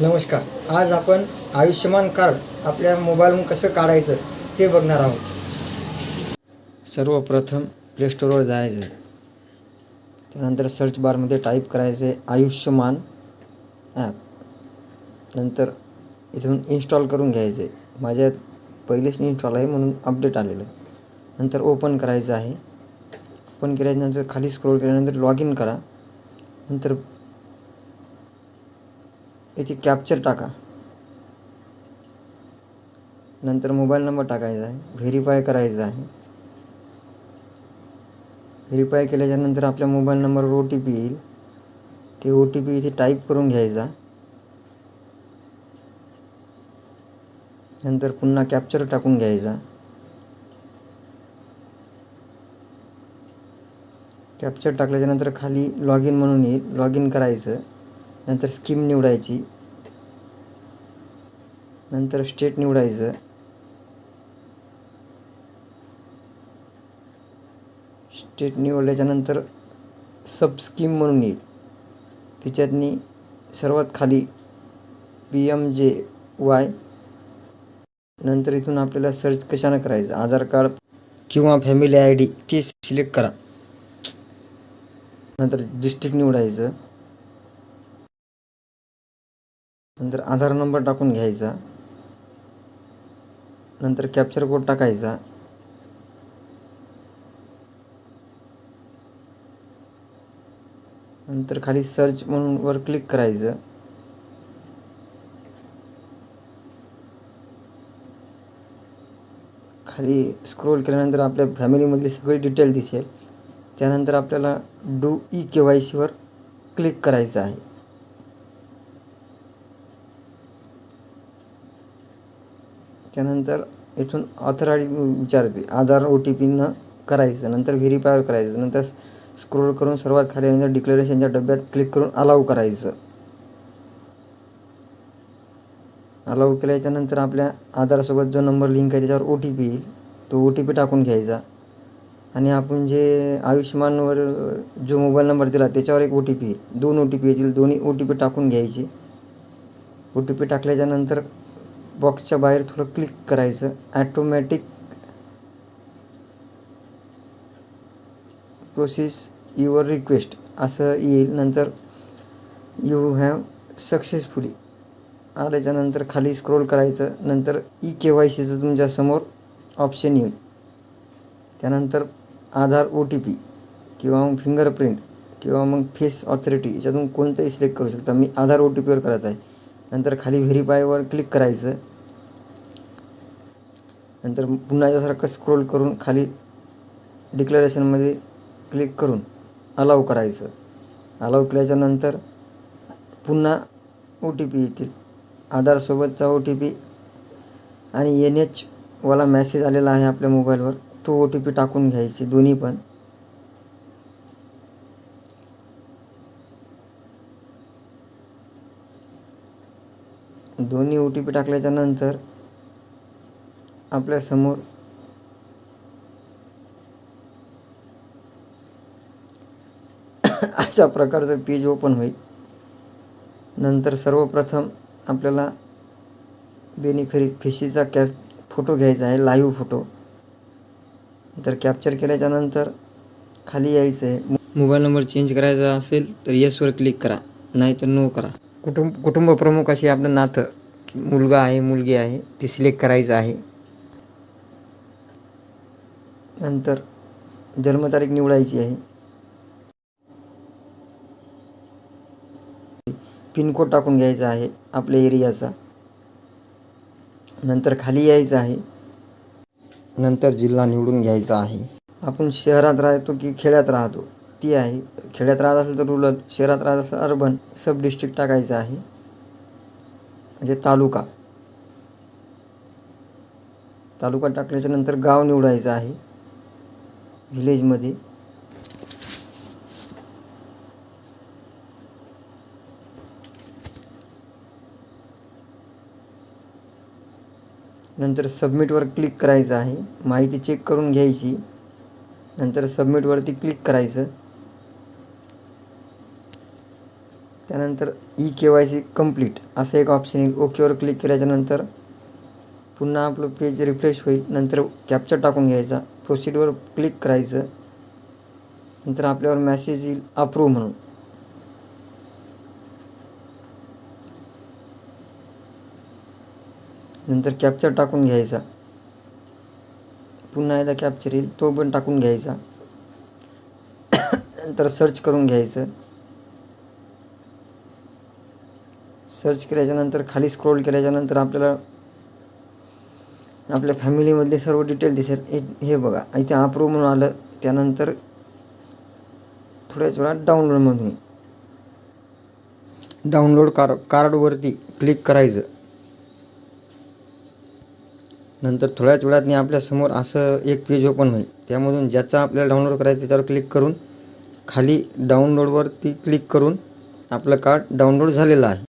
नमस्कार. आज आपण आयुष्यमान कार्ड आपल्या मोबाईलहून कसं काढायचं ते बघणार आहोत. सर्वप्रथम प्लेस्टोरवर जायचं. त्यानंतर सर्च बारमध्ये टाईप करायचं आहे आयुष्यमान ॲप नंतर इथून इन्स्टॉल करून घ्यायचं. आहे पहिलेच इन्स्टॉल आहे म्हणून अपडेट आलेलं नंतर ओपन करायचं आहे. ओपन केल्यानंतर खाली स्क्रोल केल्यानंतर लॉग इन करा. नंतर इथे कॅप्चर टाका. नंतर मोबाईल नंबर टाकायचा आहे. व्हेरीफाय करायचं व्हेरीफाय केल्याच्यानंतर आपल्या मोबाईल नंबरवर ओ टी पी येईल. ते ओ टी पी इथे टाईप करून घ्यायचा. नंतर पुन्हा कॅप्चर टाकून घ्यायचा. कॅप्चर खाली लॉग इन येईल. लॉग इन करायचं. नंतर स्कीम निवडायची. नंतर स्टेट निवडायचं. स्टेट निवडल्याच्यानंतर सब स्कीम म्हणून येईल. त्याच्यातनी सर्वात खाली पी एम जे वाय नंतर इथून आपल्याला सर्च कशानं करायचं? आधार कार्ड किंवा फॅमिली आय डी ते सिलेक्ट करा. नंतर डिस्ट्रिक्ट निवडायचं. नंतर आधार नंबर टाकून घ्यायचा नंतर कॅप्चर कोड टाकायचा नंतर खाली सर्च म्हणून वर क्लिक करायचं. खाली स्क्रोल केल्यानंतर आपल्या फॅमिलीमधली सगळी डिटेल दिसेल. त्यानंतर आपल्याला डू ई के वाय सीवर क्लिक करायचं आहे. त्यानंतर इथून ऑथर आय डी विचारते. आधार ओ टी पीनं करायचं नंतर व्हेरीफाय करायचं नंतर स्क्रोल करून सर्वात खाली नंतर डिक्लेरेशनच्या डब्यात क्लिक करून अलाव करायचं. अलाव केल्याच्यानंतर आपल्या आधारसोबत जो नंबर लिंक आहे त्याच्यावर ओ टी पी येईल. तो ओ टी पी टाकून घ्यायचा. आणि आपण जे आयुष्यमानवर जो मोबाईल नंबर दिला त्याच्यावर एक ओ टी पी दोन ओ टी पी येतील दोन्ही ओ टी पी टाकून घ्यायची. ओ टी पी टाकल्याच्यानंतर बॉक्सच्या बाहेर थोडं क्लिक करायचं. ॲटोमॅटिक प्रोसेस युअर रिक्वेस्ट असं येईल. नंतर यू हॅव सक्सेसफुली आल्याच्यानंतर खाली स्क्रोल करायचं. नंतर ई के वाय सीचं तुमच्यासमोर ऑप्शन येईल. त्यानंतर आधार ओ टी पी किंवा मग फिंगरप्रिंट किंवा मग फेस ऑथॉरिटी याच्यातून कोणतंही सिलेक्ट करू शकता. मी आधार ओ टी पीवर करत आहे. नंतर खाली व्हेरीफायवर क्लिक करायचं. नंतर पुन्हा यासारखं स्क्रोल करून खाली डिक्लेरेशनमध्ये क्लिक करून अलाव करायचं. अलाव केल्याच्यानंतर पुन्हा ओ टी पी येतील. आधारसोबतचा ओ टी पी आणि एन एचवाला मॅसेज आलेला आहे आपल्या मोबाईलवर तो ओ टी पी टाकून घ्यायची दोन्ही पण. दोन्ही ओ टी पी टाकल्याच्या नंतर आपल्यासमोर अशा प्रकारचं पेज ओपन होईल. नंतर सर्वप्रथम आपल्याला बेनिफिरी फिशीचा कॅप फोटो घ्यायचा आहे लाईव्ह फोटो. तर कॅप्चर केल्याच्यानंतर खाली यायचं आहे. मोबाईल नंबर चेंज करायचा असेल तर येसवर क्लिक करा नाहीतर नो करा. कुटुंब कुटुंब प्रमुख असे आपलं नातं. मुलगा आहे मुलगी आहे ती सिलेक्ट करायचं आहे. नंतर जन्मतारीख निवडायची आहे. पिनकोड टाकून घ्यायचा आहे आपल्या एरियाचा. नंतर खाली यायचं आहे. नंतर जिल्हा निवडून घ्यायचा आहे. आपण शहरात राहतो की खेड्यात राहतो? ती आहे. खेड्यात राहत असेल तर रुरल शहरात राहत असेल अर्बन सब डिस्ट्रिक्ट टाकायचं आहे. म्हणजे तालुका. तालुका टाकल्याच्या नंतर गाव निवडायचं आहे. व्हिलेजमध्ये नंतर सबमिटवर क्लिक करायचं आहे. माहिती चेक करून घ्यायची. नंतर सबमिटवरती क्लिक करायचं. त्यानंतर E K Y C complete असं एक ऑप्शन येईल ओकेवर क्लिक केल्याच्यानंतर पुन्हा आपलं पेज रिफ्रेश होईल. नंतर कॅप्चर टाकून घ्यायचा. प्रोसीडवर क्लिक करायचं. नंतर आपल्यावर मॅसेज येईल अप्रूव्ह म्हणून. नंतर कॅप्चर टाकून घ्यायचा. पुन्हा एकदा कॅप्चर येईल तो पण टाकून घ्यायचा. नंतर सर्च करून घ्यायचं. सर्च केल्याच्यानंतर खाली स्क्रोल केल्याच्यानंतर आपल्याला आपल्या फॅमिलीमधले सर्व डिटेल दिसेल. हे हे बघा. इथे अप्रूव्ह म्हणून आलं. त्यानंतर थोड्याच वेळात डाउनलोडमधून डाउनलोड कार कार्डवरती क्लिक करायचं. नंतर थोड्याच वेळात आपल्यासमोर असं एक पेज ओपन होईल. त्यामधून ज्याचा आपल्याला डाउनलोड करायचं त्याच्यावर क्लिक करून खाली डाउनलोडवरती क्लिक करून आपलं कार्ड डाउनलोड झालेलं आहे.